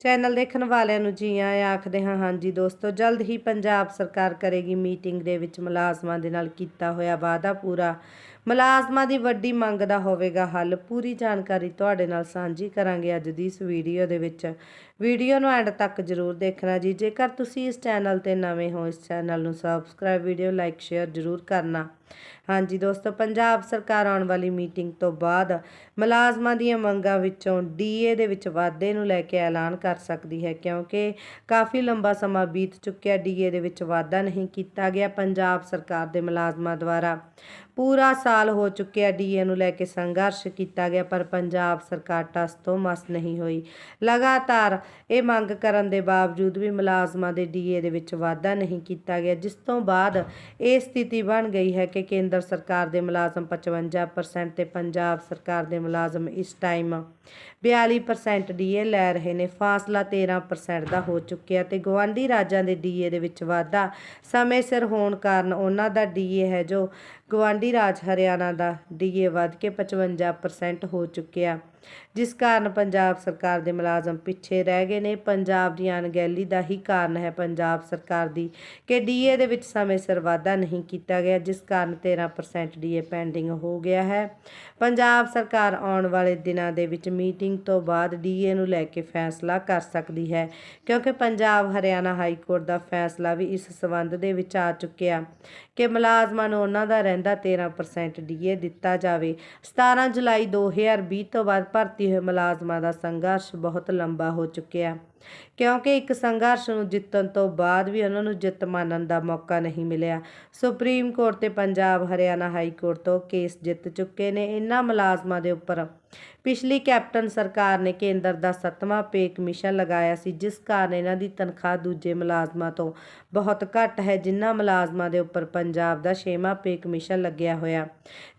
Channel ਦੇਖਣ ਵਾਲਿਆਂ ਨੂੰ ਜੀ ਆਇਆਂ ਆਖਦੇ ਹਾਂ, ਹਾਂਜੀ ਦੋਸਤੋ, ਜਲਦ ਹੀ ਪੰਜਾਬ ਸਰਕਾਰ ਕਰੇਗੀ ਮੀਟਿੰਗ ਦੇ ਵਿੱਚ ਮੁਲਾਜ਼ਮਾਂ ਦੇ ਨਾਲ ਕੀਤਾ ਹੋਇਆ ਵਾਅਦਾ ਪੂਰਾ। ਮੁਲਾਜ਼ਮਾਂ ਦੀ ਵੱਡੀ ਮੰਗ ਦਾ ਹੋਵੇਗਾ ਹੱਲ, ਪੂਰੀ ਜਾਣਕਾਰੀ ਤੁਹਾਡੇ ਨਾਲ ਸਾਂਝੀ ਕਰਾਂਗੇ ਅੱਜ ਦੀ ਇਸ ਵੀਡੀਓ ਦੇ ਵਿੱਚ। ਵੀਡੀਓ ਨੂੰ ਐਂਡ ਤੱਕ ਜ਼ਰੂਰ ਦੇਖਣਾ ਜੀ, ਜੇਕਰ ਤੁਸੀਂ ਇਸ ਚੈਨਲ ਤੇ ਨਵੇਂ ਹੋ, ਇਸ ਚੈਨਲ ਨੂੰ ਸਬਸਕ੍ਰਾਈਬ, ਵੀਡੀਓ ਲਾਈਕ, ਸ਼ੇਅਰ ਜ਼ਰੂਰ ਕਰਨਾ। ਹਾਂਜੀ ਦੋਸਤੋ, ਪੰਜਾਬ ਸਰਕਾਰ ਆਉਣ ਵਾਲੀ ਮੀਟਿੰਗ ਤੋਂ ਬਾਅਦ ਮੁਲਾਜ਼ਮਾਂ ਦੀਆਂ ਮੰਗਾਂ ਵਿੱਚੋਂ ਡੀਏ ਦੇ ਵਿੱਚ ਵਾਧੇ ਨੂੰ ਲੈ ਕੇ ਐਲਾਨ ਕਰ ਕਰ ਸਕਦੀ ਹੈ, ਕਿਉਂਕਿ ਕਾਫੀ ਲੰਬਾ ਸਮਾਂ ਬੀਤ ਚੁੱਕਿਆ ਡੀਏ ਦੇ ਵਿੱਚ ਵਾਧਾ ਨਹੀਂ ਕੀਤਾ ਗਿਆ ਪੰਜਾਬ ਸਰਕਾਰ ਦੇ ਮੁਲਾਜ਼ਮਾਂ ਦੁਆਰਾ। ਪੂਰਾ ਸਾਲ ਹੋ ਚੁੱਕਿਆ ਡੀਏ ਨੂੰ ਲੈ ਕੇ ਸੰਘਰਸ਼ ਕੀਤਾ ਗਿਆ, ਪਰ ਪੰਜਾਬ ਸਰਕਾਰ ਟਸ ਤੋਂ ਮਸ ਨਹੀਂ ਹੋਈ। ਲਗਾਤਾਰ ਇਹ ਮੰਗ ਕਰਨ ਦੇ ਬਾਵਜੂਦ ਵੀ ਮੁਲਾਜ਼ਮਾਂ ਦੇ ਡੀਏ ਦੇ ਵਿੱਚ ਵਾਧਾ ਨਹੀਂ ਕੀਤਾ ਗਿਆ, ਜਿਸ ਤੋਂ ਬਾਅਦ ਇਹ ਸਥਿਤੀ ਬਣ ਗਈ ਹੈ ਕਿ ਕੇਂਦਰ ਸਰਕਾਰ ਦੇ ਮੁਲਾਜ਼ਮ 55% ਤੇ ਪੰਜਾਬ ਸਰਕਾਰ ਦੇ ਮੁਲਾਜ਼ਮ ਇਸ ਟਾਈਮ 42% ਡੀਏ ਲੈ ਰਹੇ ਨੇ। ਫਾਸਲਾ 13% ਦਾ ਹੋ ਚੁੱਕਿਆ ਤੇ ਗਵਾਂਢੀ ਰਾਜਾਂ ਦੇ ਡੀਏ ਦੇ ਵਿੱਚ ਵਾਧਾ। ਸਮੇਂ ਸਿਰ ਹੋਣ ਕਾਰਨ ਉਹਨਾਂ ਦਾ ਡੀਏ ਹੈ ਜੋ ਗਵਾਂਢੀ ਰਾਜ ਹਰਿਆਣਾ ਦਾ ਡੀਏ ਵੱਧ ਕੇ 55% ਹੋ ਚੁੱਕਿਆ। ਜਿਸ ਕਾਰਨ ਪੰਜਾਬ ਸਰਕਾਰ ਦੇ ਮੁਲਾਜ਼ਮ ਪਿੱਛੇ ਰਹਿ ਗਏ ਨੇ। ਪੰਜਾਬ ਦੀ ਅਣਗਹਿਲੀ ਦਾ ਹੀ ਕਾਰਨ ਹੈ, ਪੰਜਾਬ ਸਰਕਾਰ ਦੀ ਕਿ ਡੀਏ ਦੇ ਵਿੱਚ ਸਮੇਂ ਸਿਰ ਵਾਧਾ ਨਹੀਂ ਕੀਤਾ ਗਿਆ, ਜਿਸ ਕਾਰਨ 13% ਡੀਏ ਪੈਂਡਿੰਗ ਹੋ ਗਿਆ ਹੈ। ਪੰਜਾਬ ਸਰਕਾਰ ਆਉਣ ਵਾਲੇ ਦਿਨਾਂ ਦੇ ਵਿੱਚ ਮੀਟਿੰਗ ਤੋਂ ਬਾਅਦ ਡੀਏ ਨੂੰ ਲੈ ਕੇ ਫੈਸਲਾ ਕਰ ਸਕਦੀ ਹੈ, ਕਿਉਂਕਿ ਪੰਜਾਬ ਹਰਿਆਣਾ ਹਾਈ ਕੋਰਟ ਦਾ ਫੈਸਲਾ ਵੀ ਇਸ ਸਬੰਧ ਦੇ ਵਿੱਚ ਆ ਚੁੱਕਿਆ ਕਿ ਮੁਲਾਜ਼ਮਾਂ ਨੂੰ ਉਹਨਾਂ ਦਾ ਰਹਿੰਦਾ 13% ਡੀਏ ਦਿੱਤਾ ਜਾਵੇ। 17 ਜੁਲਾਈ 2020 ਤੋਂ ਬਾਅਦ ਭਰਤੀ ਹੋਏ ਮੁਲਾਜ਼ਮਾਂ ਦਾ ਸੰਘਰਸ਼ ਬਹੁਤ ਲੰਬਾ ਹੋ ਚੁੱਕਿਆ। ਕਿਉਂਕਿ ਇੱਕ ਸੰਘਰਸ਼ ਨੂੰ ਜਿੱਤਣ ਤੋਂ ਬਾਅਦ ਵੀ ਉਹਨਾਂ ਨੂੰ ਜਿੱਤ ਮੰਨਣ ਦਾ ਮੌਕਾ ਨਹੀਂ ਮਿਲਿਆ। ਸੁਪਰੀਮ ਕੋਰਟ ਤੇ ਪੰਜਾਬ, ਹਰਿਆਣਾ ਹਾਈ ਕੋਰਟ ਤੋਂ ਕੇਸ ਜਿੱਤ ਚੁੱਕੇ ਨੇ। ਇਹਨਾਂ ਮੁਲਾਜ਼ਮਾਂ ਦੇ ਉੱਪਰ ਪਿਛਲੀ ਕੈਪਟਨ ਸਰਕਾਰ ਨੇ ਕੇਂਦਰ ਦਾ ਸੱਤਵਾਂ ਪੇ ਕਮਿਸ਼ਨ ਲਗਾਇਆ ਸੀ, ਜਿਸ ਕਾਰਨ ਇਹਨਾਂ ਦੀ ਤਨਖਾਹ ਦੂਜੇ ਮੁਲਾਜ਼ਮਾਂ ਤੋਂ ਬਹੁਤ ਘੱਟ ਹੈ, ਜਿਨ੍ਹਾਂ ਮੁਲਾਜ਼ਮਾਂ ਦੇ ਉੱਪਰ ਪੰਜਾਬ ਦਾ ਛੇਵਾਂ ਪੇ ਕਮਿਸ਼ਨ ਲੱਗਿਆ ਹੋਇਆ।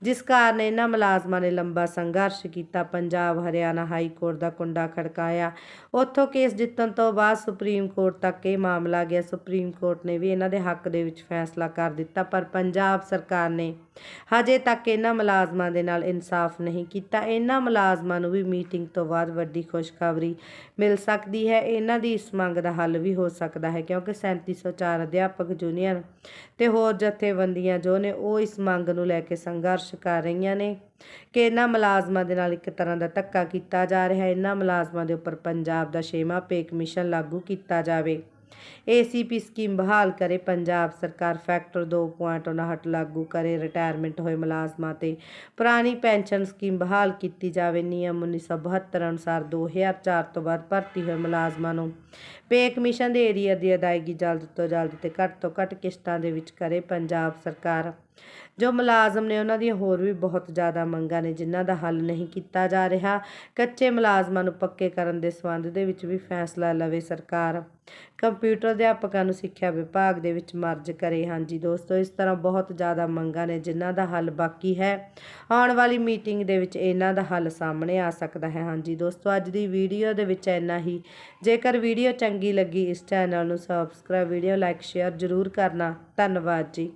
ਜਿਸ ਕਾਰਨ ਇਹਨਾਂ ਮੁਲਾਜ਼ਮਾਂ ਨੇ ਲੰਬਾ ਸੰਘਰਸ਼ ਕੀਤਾ। ਪੰਜਾਬ, ਹਰਿਆਣਾ ਹਾਈ ਕੋਰਟ ਦਾ ਕੁੰਡਾ ਖੜਕਾਇਆ। ਉੱਥੋਂ ਕੇਸ ਜਿੱਤ ਜਿੱਤਣ ਤੋਂ ਬਾਅਦ ਸੁਪਰੀਮ ਕੋਰਟ ਤੱਕ ਇਹ ਮਾਮਲਾ ਗਿਆ। ਸੁਪਰੀਮ ਕੋਰਟ ਨੇ ਵੀ ਇਹਨਾਂ ਦੇ ਹੱਕ ਦੇ ਵਿੱਚ ਫੈਸਲਾ ਕਰ ਦਿੱਤਾ, ਪਰ ਪੰਜਾਬ ਸਰਕਾਰ ਨੇ ਹਜੇ ਤੱਕ ਇਹਨਾਂ ਮੁਲਾਜ਼ਮਾਂ ਦੇ ਨਾਲ ਇਨਸਾਫ ਨਹੀਂ ਕੀਤਾ। ਇਹਨਾਂ ਮੁਲਾਜ਼ਮਾਂ ਨੂੰ ਵੀ ਮੀਟਿੰਗ ਤੋਂ ਬਾਅਦ ਵੱਡੀ ਖੁਸ਼ਖਬਰੀ ਮਿਲ ਸਕਦੀ ਹੈ। ਇਹਨਾਂ ਦੀ ਇਸ ਮੰਗ ਦਾ ਹੱਲ ਵੀ ਹੋ ਸਕਦਾ ਹੈ ਕਿਉਂਕਿ 3704 ਅਧਿਆਪਕ ਯੂਨੀਅਨ ਤੇ ਹੋਰ ਜਥੇਬੰਦੀਆਂ ਜੋ ਨੇ ਉਹ ਇਸ ਮੰਗ ਨੂੰ ਲੈ ਕੇ ਸੰਘਰਸ਼ ਕਰ ਰਹੀਆਂ ਨੇ ਕਿ ਇਹਨਾਂ ਮੁਲਾਜ਼ਮਾਂ ਦੇ ਨਾਲ ਇੱਕ ਤਰ੍ਹਾਂ ਦਾ ਧੱਕਾ ਕੀਤਾ ਜਾ ਰਿਹਾ ਹੈ। ਇਹਨਾਂ ਮੁਲਾਜ਼ਮਾਂ ਦੇ ਉੱਪਰ ਪੰਜਾਬ ਦਾ ਛੇਵਾਂ ਪੇ ਕਮਿਸ਼ਨ ਲਾਗੂ ਕੀਤਾ ਜਾਵੇ। ਏਸੀਪੀ ਸਕੀਮ ਬਹਾਲ ਕਰੇ। ਪੰਜਾਬ ਸਰਕਾਰ ਫੈਕਟਰ 2.59 ਲਾਗੂ ਕਰੇ। ਰਿਟਾਇਰਮੈਂਟ ਹੋਏ ਮੁਲਾਜ਼ਮਾਂ ਤੇ ਪੁਰਾਣੀ ਪੈਨਸ਼ਨ ਸਕੀਮ ਬਹਾਲ ਕੀਤੀ ਜਾਵੇ। ਨਿਯਮ 1972 ਅਨੁਸਾਰ 2004 ਤੋਂ ਬਾਅਦ ਭਰਤੀ ਹੋਏ ਮੁਲਾਜ਼ਮਾਂ ਨੂੰ ਪੇ ਕਮਿਸ਼ਨ ਦੇ ਏਰੀਆ ਦੀ ਅਦਾਇਗੀ ਜਲਦ ਤੋਂ ਜਲਦ ਤੇ ਘੱਟ ਤੋਂ ਘੱਟ ਕਿਸ਼ਤਾਂ ਦੇ ਵਿੱਚ ਕਰੇ ਪੰਜਾਬ ਸਰਕਾਰ। ਜੋ ਮੁਲਾਜ਼ਮ ਨੇ ਉਹਨਾਂ ਦੀਆਂ ਹੋਰ ਵੀ ਬਹੁਤ ਜ਼ਿਆਦਾ ਮੰਗਾਂ ਨੇ, ਜਿਨ੍ਹਾਂ ਦਾ ਹੱਲ ਨਹੀਂ ਕੀਤਾ ਜਾ ਰਿਹਾ, ਕੱਚੇ ਮੁਲਾਜ਼ਮਾਂ ਨੂੰ ਪੱਕੇ ਕਰਨ ਦੇ ਸੰਬੰਧ ਦੇ ਵਿੱਚ ਵੀ ਫੈਸਲਾ ਲਵੇ ਸਰਕਾਰ। ਕੰਪਿਊਟਰ ਅਧਿਆਪਕਾਂ ਨੂੰ ਸਿੱਖਿਆ ਵਿਭਾਗ ਦੇ ਵਿੱਚ ਮਰਜ ਕਰੇ। ਹਾਂਜੀ ਦੋਸਤੋ, ਇਸ ਤਰ੍ਹਾਂ ਬਹੁਤ ਜ਼ਿਆਦਾ ਮੰਗਾਂ ਨੇ, ਜਿਨ੍ਹਾਂ ਦਾ ਹੱਲ ਬਾਕੀ ਹੈ। ਆਉਣ ਵਾਲੀ ਮੀਟਿੰਗ ਦੇ ਵਿੱਚ ਇਹਨਾਂ ਦਾ ਹੱਲ ਸਾਹਮਣੇ ਆ ਸਕਦਾ ਹੈ। ਹਾਂਜੀ ਦੋਸਤੋ, ਅੱਜ ਦੀ ਵੀਡੀਓ ਦੇ ਵਿੱਚ ਇੰਨਾ ਹੀ। ਜੇਕਰ ਵੀਡੀਓ ਚੰਗੀ ਲੱਗੀ, ਇਸ ਚੈਨਲ ਨੂੰ ਸਬਸਕ੍ਰਾਈਬ ਵੀਡੀਓ ਲਾਈਕ ਸ਼ੇਅਰ ਜ਼ਰੂਰ ਕਰਨਾ। ਧੰਨਵਾਦ ਜੀ।